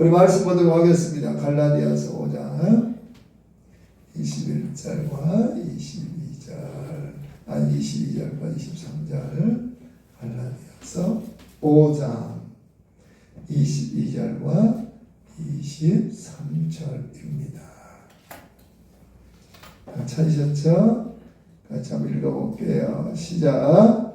우리 말씀 보도록 하겠습니다. 갈라디아서 5장 21절과 22절 아니 22절과 23절 갈라디아서 5장 22절과 23절입니다. 찾으셨죠? 같이 한번 읽어볼게요. 시작.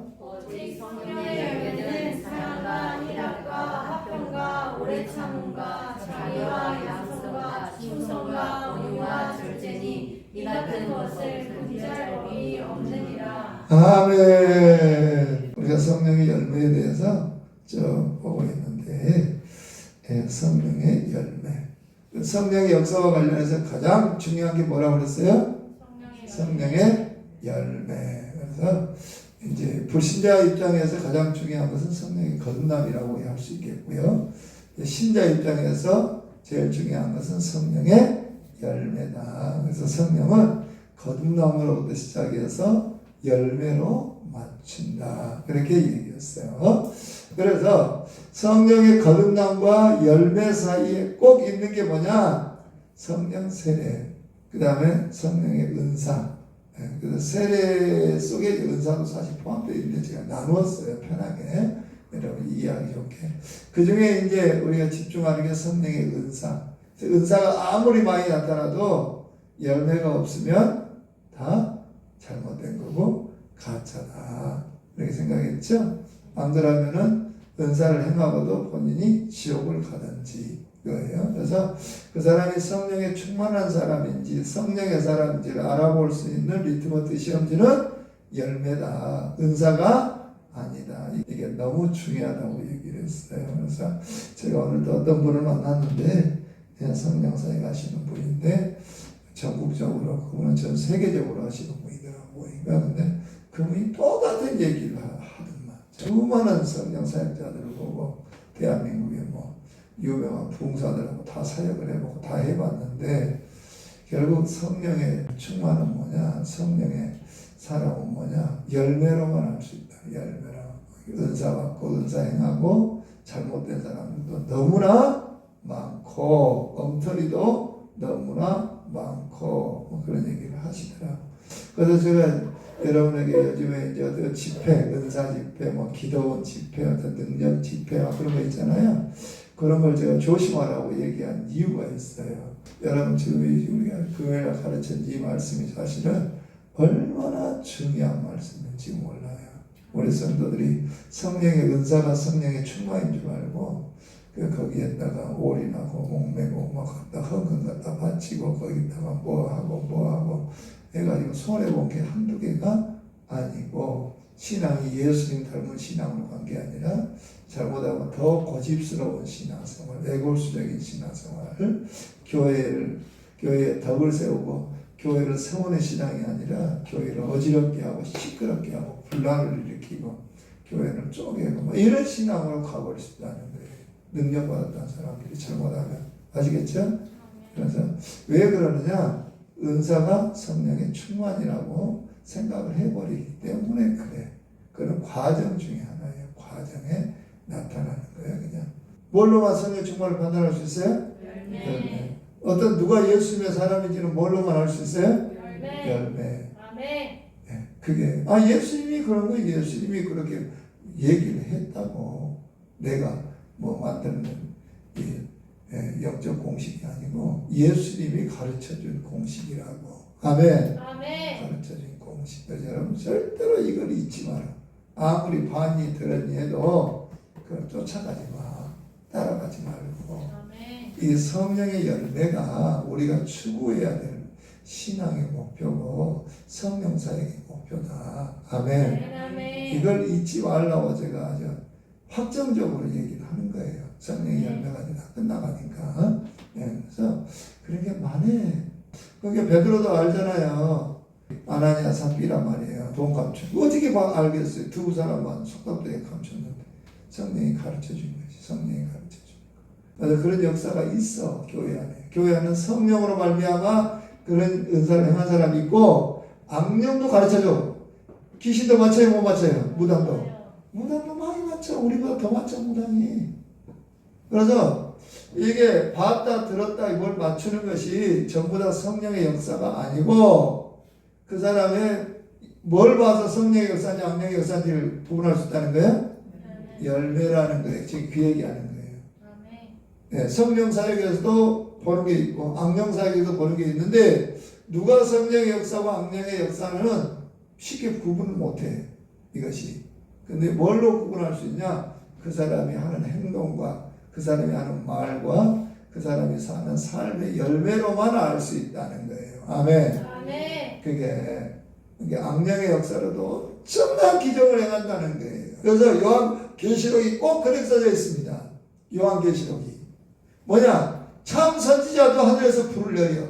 아멘. 우리가 성령의 열매에 대해서 쭉 보고 있는데 예, 성령의 열매. 성령의 역사와 관련해서 가장 중요한 게 뭐라고 그랬어요? 성령의 성령의 열매. 그래서 이제 불신자 입장에서 가장 중요한 것은 성령의 거듭남이라고 할 수 있겠고요. 신자 입장에서 제일 중요한 것은 성령의 열매다. 그래서 성령은 거듭남으로부터 시작해서 열매로 맞춘다. 그렇게 얘기했어요. 그래서 성령의 거듭남과 열매 사이에 꼭 있는 게 뭐냐? 성령 세례. 그 다음에 성령의 은사. 예, 세례 속에 은사도 사실 포함되어 있는데 제가 나누었어요. 편하게. 여러분 이해하기 좋게. 그 중에 이제 우리가 집중하는 게 성령의 은사. 은사가 아무리 많이 나타나도 열매가 없으면 다 잘못된 거 고 가짜다. 이렇게 생각했죠? 안 그러면은 은사를 행하고도 본인이 지옥을 가든지 거예요. 그래서 그 사람이 성령에 충만한 사람인지 성령의 사람인지를 알아볼 수 있는 리트머트 시험지는 열매다. 은사가 아니다. 이게 너무 중요하다고 얘기를 했어요. 그래서 제가 오늘도 어떤 분을 만났는데 성령사에 가시는 분인데 전국적으로 그분은 전 세계적으로 하시는 분이더라고요. 근데 그분이 똑같은 얘기를 하- 하더만 수많은 성령 사역자들을 보고 대한민국에 뭐 유명한 부흥사들하고 다 사역을 해보고 다 해봤는데 결국 성령의 충만은 뭐냐 성령의 사람은 뭐냐 열매로만 할 수 있다. 열매로 은사 받고 은사 행하고 잘못된 사람도 너무나 많고 엉터리도 너무나 많고 뭐 그런 얘기를 하시더라고. 그래서 제가 여러분에게 요즘에 이제 어떤 집회, 은사 집회, 뭐 기도원 집회, 어떤 능력 집회 막 그런 거 있잖아요. 그런 걸 제가 조심하라고 얘기한 이유가 있어요. 여러분 지금 이 우리가 교회가 가르친 이 말씀이 사실은 얼마나 중요한 말씀인지 몰라요. 우리 성도들이 성령의 은사가 성령의 충만인 줄 알고 그 거기에다가 올인하고 목매고 막 갖다 헌금 갖다 바치고 거기다가 뭐 하고 뭐 하고 해가지고 손해 본 게 한두 개가 아니고 신앙이 예수님 닮은 신앙으로 간 게 아니라 잘못하면 더 고집스러운 신앙생활, 애골수적인 신앙생활을 교회를 교회에 덕을 세우고 교회를 세우는 신앙이 아니라 교회를 어지럽게 하고 시끄럽게 하고 분란을 일으키고 교회를 쪼개고 뭐 이런 신앙으로 가버릴 수 있다는 거예요. 능력받았다는 사람들이 잘못하면 아시겠죠? 그래서 왜 그러느냐? 은사가 성령의 충만이라고 생각을 해버리기 때문에 그래. 그런 과정 중에 하나예요. 과정에 나타나는 거예요, 그냥. 뭘로만 성령 충만을 판단할 수 있어요? 열매. 열매. 어떤 누가 예수님의 사람인지는 뭘로만 알 수 있어요? 열매. 열매. 아멘. 예, 그게 아 예수님이 그런 거 예수님이 그렇게 얘기를 했다고 내가 뭐 만드는 이 예, 영적 공식이 아니고 예수님이 가르쳐 준 공식이라고 아멘 아멘. 가르쳐 준 공식 여러분 절대로 이걸 잊지 마라 아무리 반이 들었니 해도 그걸 쫓아가지 마 따라가지 말고 아멘. 이 성령의 열매가 우리가 추구해야 될 신앙의 목표고 성령 사역의 목표다. 아멘. 아멘. 이걸 잊지 말라고 제가 아주 확정적으로 얘기를 하는 거예요. 성령의 열매가 다 끝나가니까. 예, 그래서 그런 게 많네. 그게 베드로도 알잖아요. 아나니아 삽비라 말이에요. 돈 감춰. 어떻게 막 알겠어요? 두 사람만 속닥되게 감췄는데 성령이 가르쳐 준 거지. 성령이 가르쳐 준 거. 그래서 그런 역사가 있어 교회 안에. 교회 안에 성령으로 말미암아 그런 은사를 행한 사람이 있고 악령도 가르쳐줘. 귀신도 맞춰요, 못 맞춰요? 무당도. 무당도 많이 맞춰. 우리보다 더 맞춰, 무당이. 그래서 이게 봤다 들었다 뭘 맞추는 것이 전부 다 성령의 역사가 아니고 그 사람의 뭘 봐서 성령의 역사인지 악령의 역사인지를 구분할 수 있다는 거예요? 열매라는 거예요. 지금 그 얘기하는 거예요. 네, 성령 사역에서도 보는 게 있고 악령 사역에도 보는 게 있는데 누가 성령의 역사와 악령의 역사는 쉽게 구분을 못해 이것이. 근데 뭘로 구분할 수 있냐? 그 사람이 하는 행동과 그 사람이 하는 말과 그 사람이 사는 삶의 열매로만 알 수 있다는 거예요. 아멘. 아멘. 그게 이게 악령의 역사로도 엄청난 기적을 행한다는 거예요. 그래서 요한 계시록이 꼭 그렇게 써져 있습니다. 요한 계시록이 뭐냐? 참 선지자도 하늘에서 불을 내려.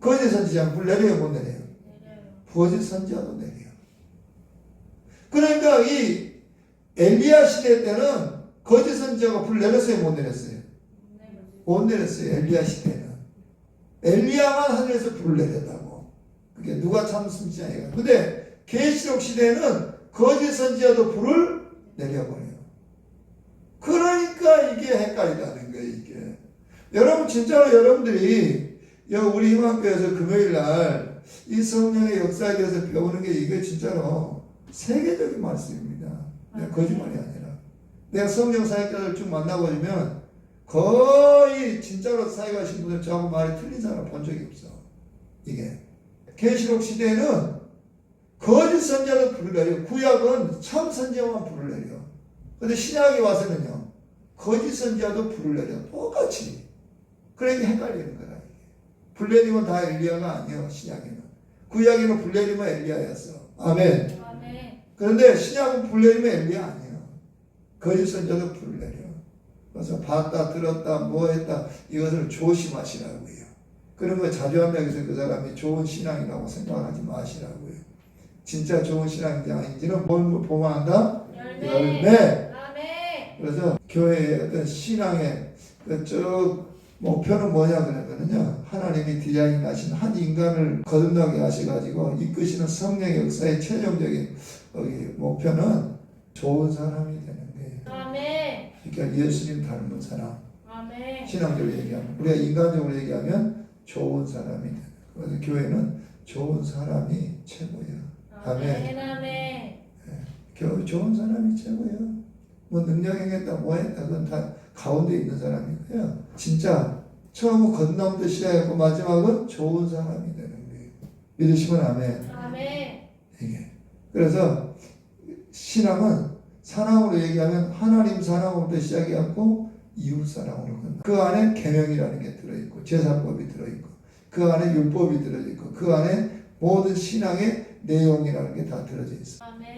거짓 선지자 불 내려요, 못 내려요? 내려요. 거짓 선지자도 내려. 그러니까 이 엘리야 시대 때는 거짓 선지자가 불 내렸어요, 못 내렸어요? 못 내렸어요, 엘리야 시대는. 엘리야만 하늘에서 불을 내렸다고. 그게 누가 참 선지자예요. 근데 계시록 시대는 거짓 선지자도 불을 내려버려요. 그러니까 이게 헷갈리다는 거예요, 이게. 여러분, 진짜로 여러분들이 여 우리 희망교회에서 금요일 날 이 성령의 역사에 대해서 배우는 게 이게 진짜로 세계적인 말씀입니다. 거짓말이 아니라. 내가 성령 사역자들 쭉 만나보면 거의 진짜로 사역하신 분들 저하고 말이 틀린 사람 본 적이 없어. 이게. 계시록 시대에는 거짓 선자도 불을 내려. 구약은 참 선자만 불을 내려. 근데 신약에 와서는요. 거짓 선자도 불을 내려. 똑같이. 그러니까 헷갈리는 거라. 불 내리면 다 엘리야가 아니에요. 신약에는. 구약에는 불 내리면 엘리야였어. 아멘. 아멘. 그런데 신약은 불 내리면 엘리야 아니에요. 거짓 선자도 내려. 그래서 봤다 들었다 뭐 했다 이것을 조심하시라고요. 그런 거 자주 한다고 해서 그 사람이 좋은 신앙이라고 생각하지 마시라고요. 진짜 좋은 신앙인지 아닌지는 뭘 보면 한다? 열매. 열매. 그래서 교회의 어떤 신앙의 그쭉 목표는 뭐냐 그러면요 하나님이 디자인하신 한 인간을 거듭나게 하셔가지고 이끄시는 성령의 역사의 최종적인 목표는 좋은 사람이. 그러니까 예수님 닮은 사람. 아멘. 신앙적으로 얘기하면 우리가 인간적으로 얘기하면 좋은 사람이 되는. 그래서 교회는 좋은 사람이 최고예요. 아멘. 아멘. 교회 좋은 사람이 최고예요. 뭐 능력 행했다 뭐 했다 그건 다 가운데 있는 사람이고요. 진짜 처음은 건너부터 시작했고 마지막은 좋은 사람이 되는 거예요. 믿으시면 아멘. 아멘. 이게 그래서 신앙은 사랑으로 얘기하면 하나님 사랑으로부터 시작해갖고 이웃 사랑으로 끝나. 그 안에 계명이라는 게 들어있고 제사법이 들어있고 그 안에 율법이 들어있고 그 안에 모든 신앙의 내용이라는 게 다 들어져 있어. 아멘.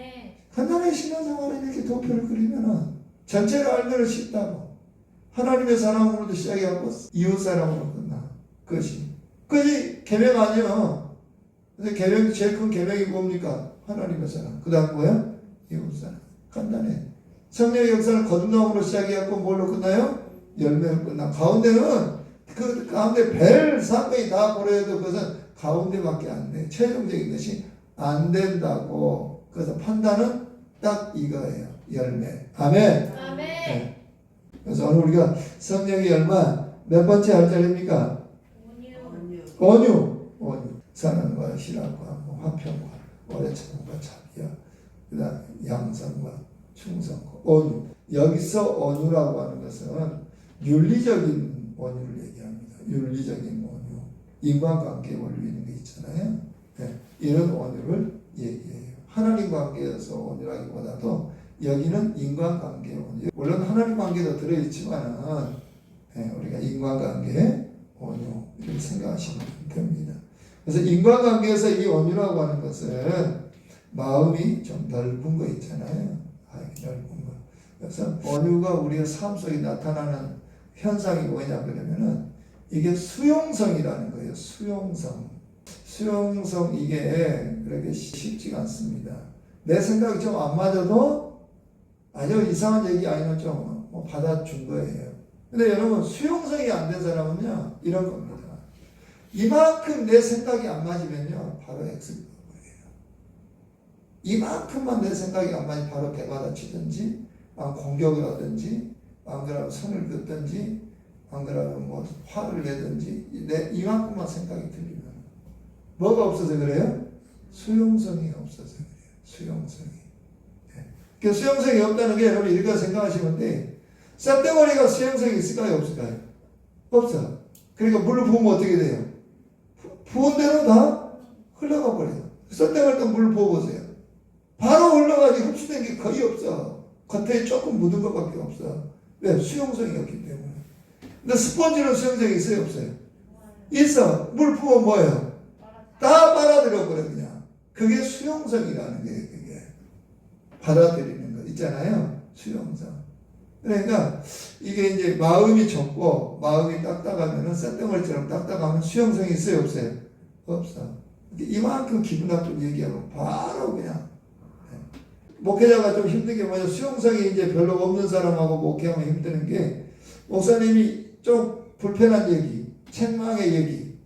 하나님의 신앙생활을 이렇게 도표를 그리면은 전체를 알면 쉽다고. 하나님의 사랑으로도 시작해갖고 이웃 사랑으로 끝나. 그것이. 그것이 계명 아니요. 근데 계명이 제일 큰 계명이 뭡니까? 하나님의 사랑. 그 다음 뭐야? 이웃 사랑. 간단해. 성령의 역사를 거듭남으로 시작해갖고 뭘로 끝나요? 열매로 끝나. 가운데는 그 가운데 별 사건이 다 고려해도 그것은 가운데밖에 안 돼. 최종적인 것이 안 된다고. 그래서 판단은 딱 이거예요. 열매. 아멘. 아멘. 네. 그래서 오늘 우리가 성령의 열마 몇 번째 할 자리입니까? 온유. 온유. 온유. 사랑과 희락과 뭐 화평과 오래 참음과 자비와 그 다음 양성과 충성과 온유. 여기서 온유라고 하는 것은 윤리적인 온유를 얘기합니다. 윤리적인 온유. 인간관계 원리 있는 게 있잖아요. 네. 이런 온유를 얘기해요. 하나님 관계에서 온유라기보다도 여기는 인간관계 온유. 물론 하나님 관계도 들어있지만은 예, 우리가 인간관계 온유 이렇게 생각하시면 됩니다. 그래서 인간관계에서 이 온유라고 하는 것은 마음이 좀 넓은 거 있잖아요. 아, 넓은 거. 그래서 온유가 우리의 삶 속에 나타나는 현상이 뭐냐 그러면은 이게 수용성이라는 거예요. 수용성. 수용성 이게 그렇게 쉽지가 않습니다. 내 생각이 좀 안 맞아도 아주 이상한 얘기 아니면 좀 뭐 받아준 거예요. 근데 여러분 수용성이 안 된 사람은요 이런 겁니다. 이만큼 내 생각이 안 맞으면요 바로 거예요. 이만큼만 내 생각이 안 맞으면 바로 대받아치든지 하든지 안 그러면 선을 긋든지 안 그러면 뭐 화를 내든지 내 이만큼만 생각이 들리면 뭐가 없어서 그래요? 수용성이 없어서 그래요. 수용성이. 예. 그 수용성이 없다는 게 여러분 이렇게 생각하시면 돼. 쌀덩어리가 수용성이 있을까요? 없을까요? 없어. 그러니까 물을 부으면 어떻게 돼요? 부- 부은 대로 다 흘러가 버려요. 쌀덩어리 때 물을 부어보세요. 바로 흘러가지 흡수된 게 거의 없어. 겉에 조금 묻은 것밖에 없어. 왜? 수용성이 없기 때문에. 근데 스펀지는 수용성이 있어요? 없어요? 있어. 물 부으면 뭐예요? 다 빨아들여 버려 그냥. 그게 수용성이라는 게 그게 받아들이는 거 있잖아요. 수용성. 그러니까 이게 이제 마음이 좁고 마음이 딱딱하면은 쇳덩어리처럼 딱딱하면 수용성이 있어요, 없어요? 없어. 이만큼 기분 나쁜 얘기하면 바로 그냥 네. 목회자가 좀 힘든 게 뭐냐. 수용성이 이제 별로 없는 사람하고 목회하면 힘드는 게 목사님이 좀 불편한 얘기, 책망의 얘기,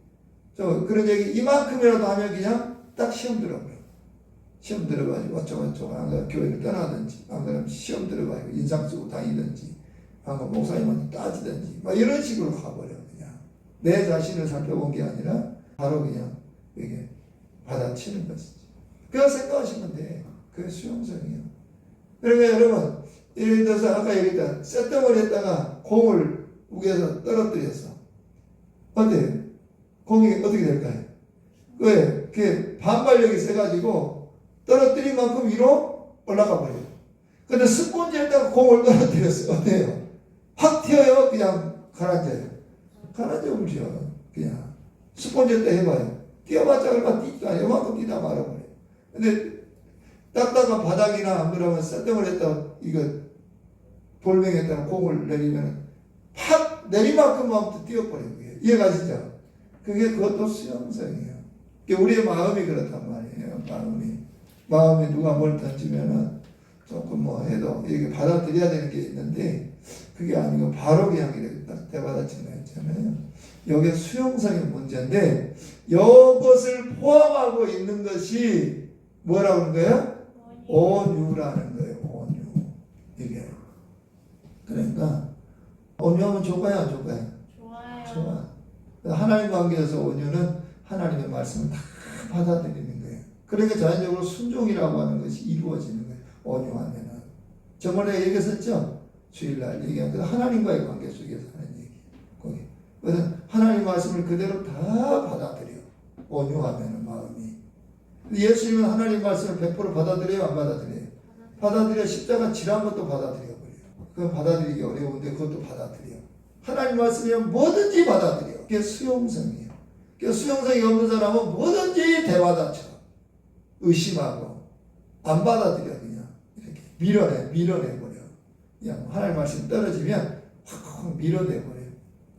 저 그런 얘기 이만큼이라도 하면 그냥 딱 시험 들어버려. 시험 들어가지고 어쩌고저쩌고 안 그러면 교회를 떠나든지 안 그러면 시험 들어가지고 인상 쓰고 다니든지 안 그러면 목사님한테 따지든지 막 이런 식으로 가버려 그냥. 내 자신을 살펴본 게 아니라 바로 그냥 이게 받아치는 것이지. 그거 생각하시면 돼 그게 수용성이에요 그러니까 여러분 예를 들어서 아까 얘기했다 쇳덩어리에다가 공을 우겨서 떨어뜨렸어 어때요? 공이 어떻게 될까요? 왜? 그게 반발력이 세가지고 떨어뜨린 만큼 위로 올라가 버려요. 근데 스폰지에다가 공을 떨어뜨렸어요. 어때요? 확 튀어요? 그냥 가라앉아요? 가라앉아 버리죠. 그냥. 스폰지에다 해봐요. 뛰어봤자 얼마 뛰지도 않아요. 요만큼 뛰다 말아버려요. 근데 딱딱한 바닥이나 안 그러면 쌀등을 했다 이거 볼명에다가 공을 내리면 팍 내리만큼만 뛰어버려요. 그게. 이해가 시죠? 그게 그것도 수용성이에요. 우리의 마음이 그렇단 말이에요. 마음이. 마음에 누가 뭘 던지면은 조금 뭐 해도 이게 받아들여야 되는 게 있는데 그게 아니고 바로 그냥 이렇게 딱 대받아치는 거 있잖아요. 여기에 수용성의 문제인데 이것을 포함하고 있는 것이 뭐라고 하는 거예요? 온유라는 거예요. 온유. 이게. 그러니까 온유하면 좋아요, 안 좋아요? 좋아요. 좋아. 하나님 관계에서 온유는 하나님의 말씀을 다 받아들이는 거예요. 그러니까 자연적으로 순종이라고 하는 것이 이루어지는 거예요. 온유하면은. 저번에 얘기했었죠? 주일날 얘기한 그 하나님과의 관계 속에서 하는 얘기. 거기. 그래서 하나님 말씀을 그대로 다 받아들여. 온유하면은 마음이. 예수님은 하나님 말씀을 100% 받아들여요? 안 받아들여요? 받아들여 십자가 지난 것도 받아들여 버려요. 그건 받아들이기 어려운데 그것도 받아들여. 하나님 말씀이면 뭐든지 받아들여. 그게 수용성이에요. 그 수용성이 없는 사람은 뭐든지 대받아쳐. 의심하고 안 받아들여 그냥 이렇게 밀어내 밀어내 버려. 그냥 하나님 말씀 떨어지면 확확 밀어내 버려.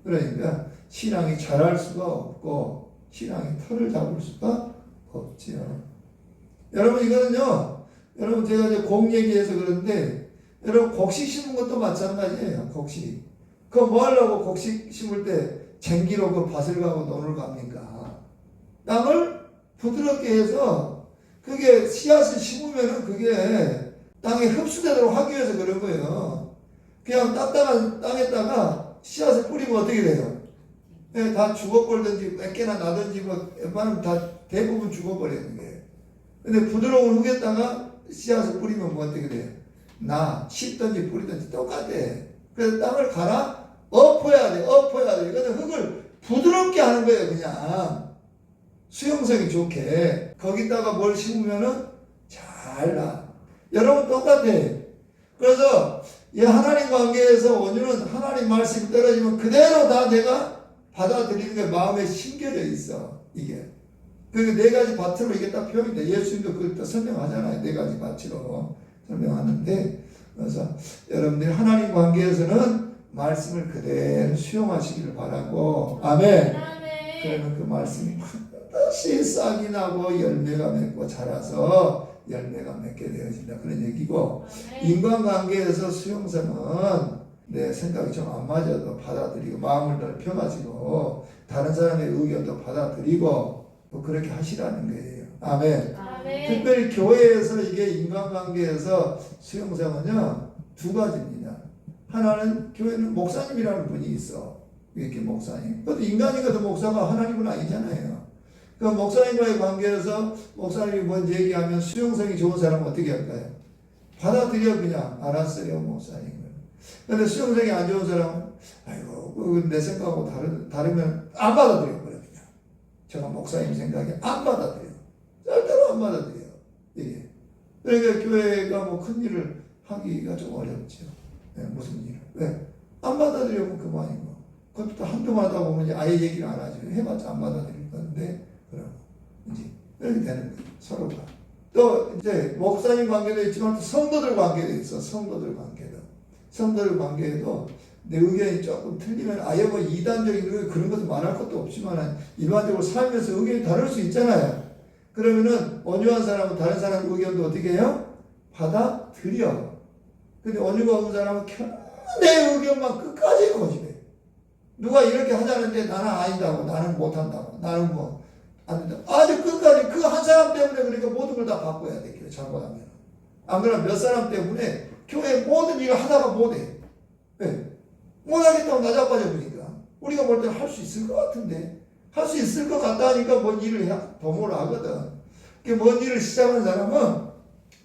그러니까 신앙이 자랄 수가 없고 신앙이 털을 잡을 수가 없지요. 여러분 이거는요. 여러분 제가 이제 곡 얘기해서 그런데 여러분 곡식 심은 것도 마찬가지예요. 곡식. 그거 뭐 하려고 곡식 심을 때 쟁기로 그 밭을 가고 논을 갑니까? 땅을 부드럽게 해서 그게 씨앗을 심으면은 그게 땅에 흡수되도록 하기 위해서 그런 거예요. 그냥 딱딱한 땅에다가 씨앗을 뿌리면 어떻게 돼요? 예, 다 죽어버리든지 몇 개나 나든지 뭐 웬만하면 다 대부분 죽어버리는 거예요. 근데 부드러운 흙에다가 씨앗을 뿌리면 뭐 어떻게 돼요? 나, 씹든지 뿌리든지 똑같아. 그래서 땅을 갈아 엎어야 돼, 엎어야 돼. 이거는 흙을 부드럽게 하는 거예요, 그냥. 수용성이 좋게. 거기다가 뭘 심으면은 잘 나. 여러분 똑같아. 그래서 이 하나님 관계에서 원유는 하나님 말씀이 떨어지면 그대로 다 내가 받아들이는 게 마음에 심겨져 있어. 이게. 그네 가지 밭으로 이게 딱 표현이 돼. 예수님도 그걸 또 설명하잖아요. 네 가지 밭으로 설명하는데. 그래서 여러분들이 하나님 관계에서는 말씀을 그대로 수용하시기를 바라고. 아멘. 그러면 그 말씀이 반드시 싹이 나고 열매가 맺고 자라서 열매가 맺게 되어진다. 그런 얘기고. 인간관계에서 수용성은 내 생각이 좀 안 맞아도 받아들이고 마음을 넓혀가지고 다른 사람의 의견도 받아들이고 뭐 그렇게 하시라는 거예요. 아멘. 아멘. 특별히 교회에서 이게 인간관계에서 수용성은요 두 가지입니다. 하나는 교회는 목사님이라는 분이 있어. 이렇게 목사님. 그것도 인간이거든 목사가 하나님은 아니잖아요. 그 목사님과의 관계에서 목사님이 뭔지 얘기하면 수용성이 좋은 사람은 어떻게 할까요? 받아들여 그냥 알았어요 목사님을. 근데 수용성이 안 좋은 사람은 아이고 그내 생각하고 다르, 다르면 안 받아들여 그냥. 제가 목사님 생각에 안 받아들여. 절대로 안 받아들여. 이게. 그러니까 교회가 뭐 큰 일을 하기가 좀 어렵죠. 네, 무슨 일을. 왜? 안 받아들이면 그만이고. 그것도 또 한두 번 하다 보면 이제 아예 얘기를 안 하죠. 해봤자 안 받아들일 건데, 그럼 이제 이렇게 되는 거예요. 서로가. 또 이제 목사님 관계도 있지만 또 성도들 관계도 있어. 성도들 관계도. 성도들 관계에도 내 의견이 조금 틀리면 아예 뭐 이단적인 그- 그런 것도 말할 것도 없지만 일반적으로 살면서 의견이 다를 수 있잖아요. 그러면은 온유한 사람은 다른 사람 의견도 어떻게 해요? 받아들여. 근데 온유가 없는 사람은 켜- 내 의견만 끝까지 고집해. 누가 이렇게 하자는데 나는 아니다고, 나는 못한다고, 나는 뭐, 안 된다. 아주 끝까지 그 한 사람 때문에 그러니까 모든 걸 다 바꿔야 돼, 잘못하면. 안 그러면 몇 사람 때문에 교회 모든 일을 하다가 못해. 왜? 못하겠다고 나자빠져 보니까. 우리가 볼 때는 할 수 있을 것 같은데. 할 수 있을 것 같다 하니까 뭔 일을 해, 도모를 하거든. 그뭔 일을 시작하는 사람은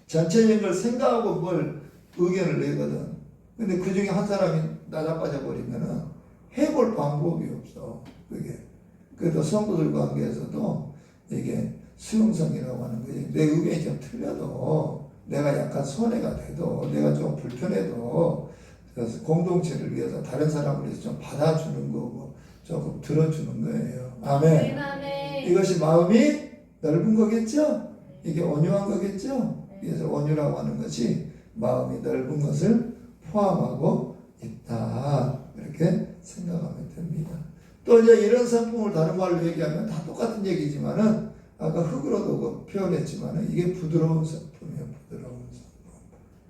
전체적인 걸 생각하고 뭘 의견을 내거든. 근데 그 중에 한 사람이 나자빠져 버리면은 해볼 방법이 없어. 그게. 그래도 성도들 관계에서도 이게 수용성이라고 하는 거지. 내 의견이 좀 틀려도 내가 약간 손해가 돼도 내가 좀 불편해도 그래서 공동체를 위해서 다른 사람을 위해서 좀 받아주는 거고 조금 들어주는 거예요. 아멘. 이것이 마음이 넓은 거겠죠? 이게 온유한 거겠죠? 그래서 온유라고 하는 것이 마음이 넓은 것을 포함하고 있다. 이렇게 생각하면 됩니다. 또 이제 이런 성품을 다른 말로 얘기하면 다 똑같은 얘기지만은 아까 흙으로도 그 표현했지만은 이게 부드러운 성품이에요. 부드러운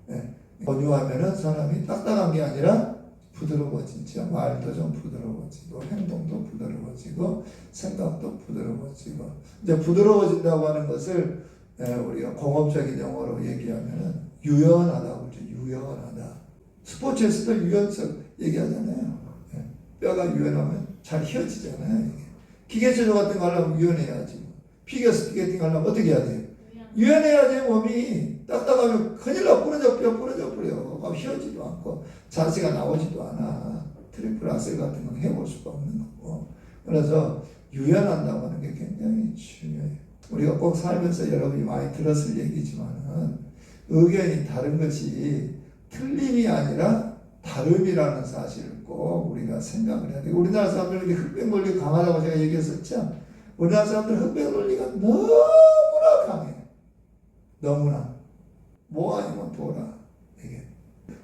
성품. 예. 온유하면은 사람이 딱딱한 게 아니라 부드러워지죠. 말도 좀 부드러워지고 행동도 부드러워지고 생각도 부드러워지고 이제 부드러워진다고 하는 것을 예, 우리가 공업적인 용어로 얘기하면은 유연하다고 그러죠. 유연하다. 스포츠에서도 유연성 얘기하잖아요. 예, 뼈가 유연하면 잘 휘어지잖아요. 기계체조 같은 거 하려면 유연해야지. 피겨 스케이팅 하려면 어떻게 해야 돼요? 유연해야지 몸이 딱딱하면 큰일 나 부러져 뼈 부러져 버려. 그럼 휘어지도 않고 자세가 나오지도 않아. 트리플 아셀 같은 건 해볼 수가 없는 거고. 그래서 유연한다고 하는 게 굉장히 중요해요. 우리가 꼭 살면서 여러분이 많이 들었을 얘기지만은 의견이 다른 것이 틀림이 아니라 다름이라는 사실을 꼭 우리가 생각을 해야 돼요. 우리나라 사람들은 흑백 논리 강하다고 제가 얘기했었죠. 우리나라 사람들 흑백 논리가 너무나 강해. 너무나. 뭐 아니면 도라. 이게.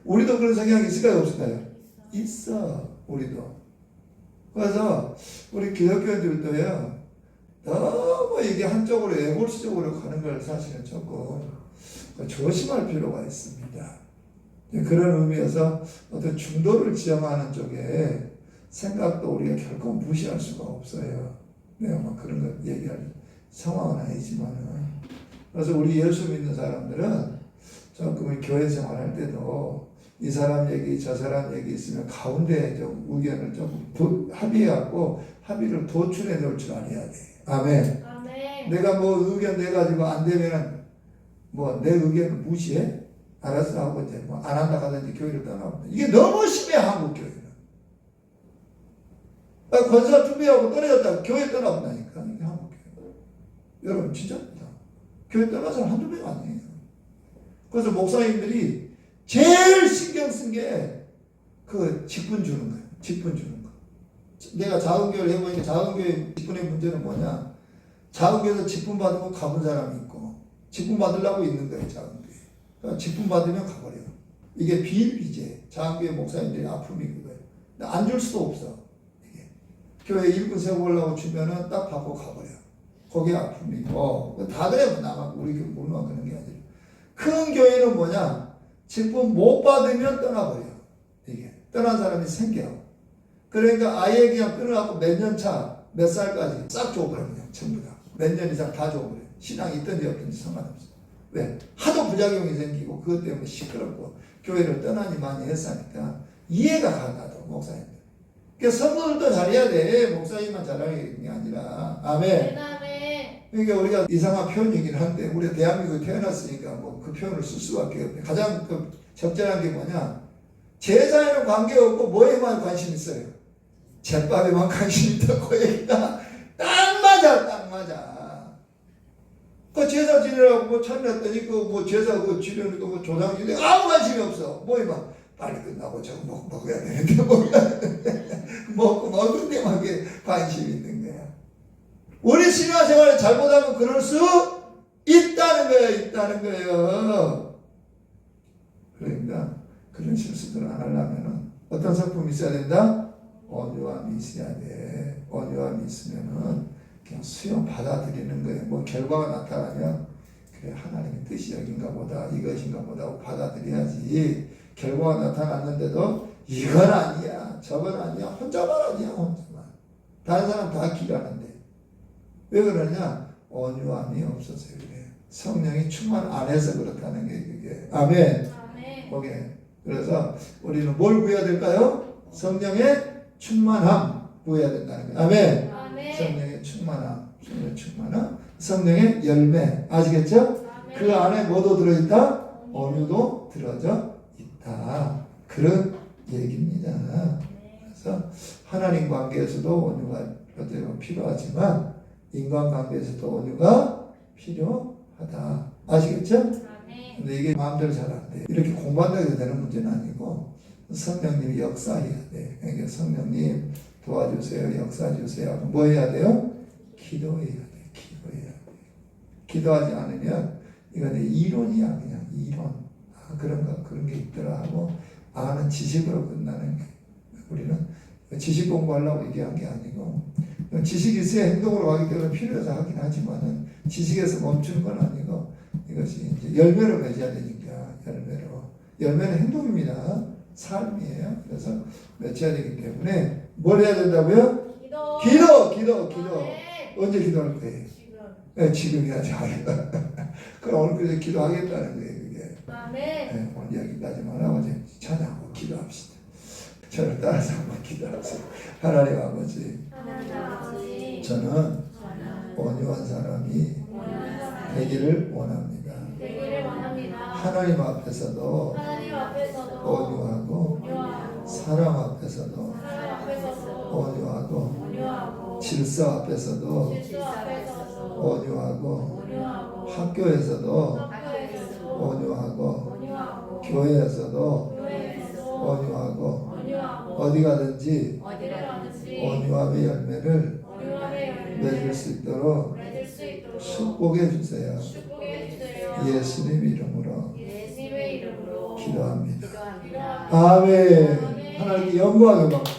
우리도 그런 성향이 있을까요? 없을까요? 있어. 우리도. 그래서 우리 기독교인들도요. 너무 이게 한쪽으로 에골시적으로 가는 걸 사실은 조금 조심할 필요가 있습니다. 그런 의미에서 어떤 중도를 지향하는 쪽에 생각도 우리가 결코 무시할 수가 없어요. 내가 막 그런 걸 얘기할 상황은 아니지만은. 그래서 우리 예수 믿는 사람들은 조금 교회 생활할 때도 이 사람 얘기, 저 사람 얘기 있으면 가운데 좀 의견을 조금 도, 합의하고 합의를 도출해 놓을 줄 알아야 돼. 아멘. 아멘. 내가 뭐 의견 내 가지고 안 되면은 뭐 내 의견을 무시해? 알아서 하고 이제 뭐 안 한다 하든지 교회를 떠나고 이게 너무 심해 한국 교회는. 아, 권사 투비하고 떨어졌다고 교회 떠나본다니까 이게 한국 교회. 여러분 진짜입니다. 교회 떠나서 한두 명 아니에요. 그래서 목사님들이 제일 신경 쓴 게 그 직분 주는 거예요. 직분 주는 거. 내가 작은 교회를 해보니까 작은 교회 직분의 문제는 뭐냐? 작은 교회에서 직분 받으면 가본 사람이 있고 직분 받으려고 있는 거예요 작은 교회. 그러니까 직분 받으면 가버려요. 이게 비일비재. 작은 교회 목사님들의 아픔이 그거예요. 안 줄 수도 없어. 이게 교회 일꾼 세워보려고 주면은 딱 받고 가버려. 거기에 아픔이고 다 그래 뭐 나만 우리 교회 물만 그런 게 큰 교회는 뭐냐? 직분 못 받으면 떠나버려. 이게 떠난 사람이 생겨. 그러니까 아예 그냥 끊어갖고 몇 년 차, 몇 살까지 싹 줘버려 그냥 전부 다. 몇 년 이상 다 줘버려. 신앙이 있든지 없든지 상관없어. 왜? 하도 부작용이 생기고 그것 때문에 시끄럽고 교회를 떠나니 많이 했으니까 이해가 가 나도 목사님들. 그러니까 성도들도 잘해야 돼. 목사님만 잘하는 게 아니라. 아멘. 아멘. 그러니까 우리가 이상한 표현이긴 한데 우리 대한민국에 태어났으니까 뭐 그 표현을 쓸 수밖에 없네. 가장 그 적절한 게 뭐냐? 제사에는 관계없고 뭐에만 관심 있어요? 제밥에만 관심 있다고 얘기다. 딱 맞아, 딱 맞아. 그 제사 지내라고 뭐 찾았더니 그뭐 제사 그 지내니까 뭐 조상 지내 아무 관심이 없어. 뭐에만 빨리 끝나고 저거 먹, 먹어야 되는데 먹어야 되는데 먹고 먹은 데만 게 관심이 있는. 우리 신앙생활을 잘못하면 그럴 수 있다는 거예요, 있다는 거예요. 그러니까 그런 실수들을 안 하려면은 어떤 성품이 있어야 된다? 온유함이 있어야 돼. 온유함이 있으면은 그냥 수용 받아들이는 거예요. 뭐 결과가 나타나면 그래 하나님의 뜻이 여긴가 보다 이것인가 보다 받아들여야지. 결과가 나타났는데도 이건 아니야, 저건 아니야, 혼자만 아니야, 혼자만. 다른 사람 다 기가는데. 왜 그러냐? 온유함이 없어서 그래. 성령이 충만 안 해서 그렇다는 게 그게. 아멘. 아멘. 오케이. 그래서 우리는 뭘 구해야 될까요? 성령의 충만함 구해야 된다는 거예요. 아멘. 아멘. 성령의 충만함, 성령의 충만함, 성령의 열매. 아시겠죠? 아멘. 그 안에 뭐도 들어있다? 온유도 들어져 있다. 그런 얘기입니다. 그래서 하나님 관계에서도 온유가 필요하지만 인간 관계에서도 온유가 필요하다. 아시겠죠? 아멘. 근데 이게 마음대로 잘 안 돼. 이렇게 공부한다고 되는 문제는 아니고 성령님이 역사해야 돼. 그러니까 성령님 도와주세요, 역사 주세요. 뭐 해야 돼요? 기도해야 돼. 기도해야 돼. 기도하지 않으면 이거는 이론이야, 그냥 이론. 아 그런가 그런 게 있더라 하고 아는 지식으로 끝나는 게 우리는 지식 공부하려고 얘기한 게 아니고 지식이 있어야 행동으로 가기 때문에 필요해서 하긴 하지만은 지식에서 멈추는 건 아니고 이것이 이제 열매로 맺어야 되니까 열매로 열매는 행동입니다 삶이에요 그래서 맺혀야 되기 때문에 뭘 해야 된다고요? 기도. 기도 기도 기도 아멘. 언제 기도할 거예요? 지금. 네, 지금 해야지 그럼 오늘 그래서 기도하겠다는 거예요 그게 아멘. 네, 오늘 여기까지만 하고 이제 찬양하고 기도합시다 저를 따라서 한번 기도하세요 하나님 아버지 아버지. 저는 온유한 사람이 되기를 원합니다. 하나님 앞에서도 온유하고 사람 앞에서도 온유하고 질서 앞에서도 온유하고 학교에서도 온유하고 온유하고 교회에서도 어디 가든지 온유함의 열매를 맺을 수 있도록 축복해 주세요. 예수님 이름으로. 기도합니다. 아멘. 하나님께 영광을 받고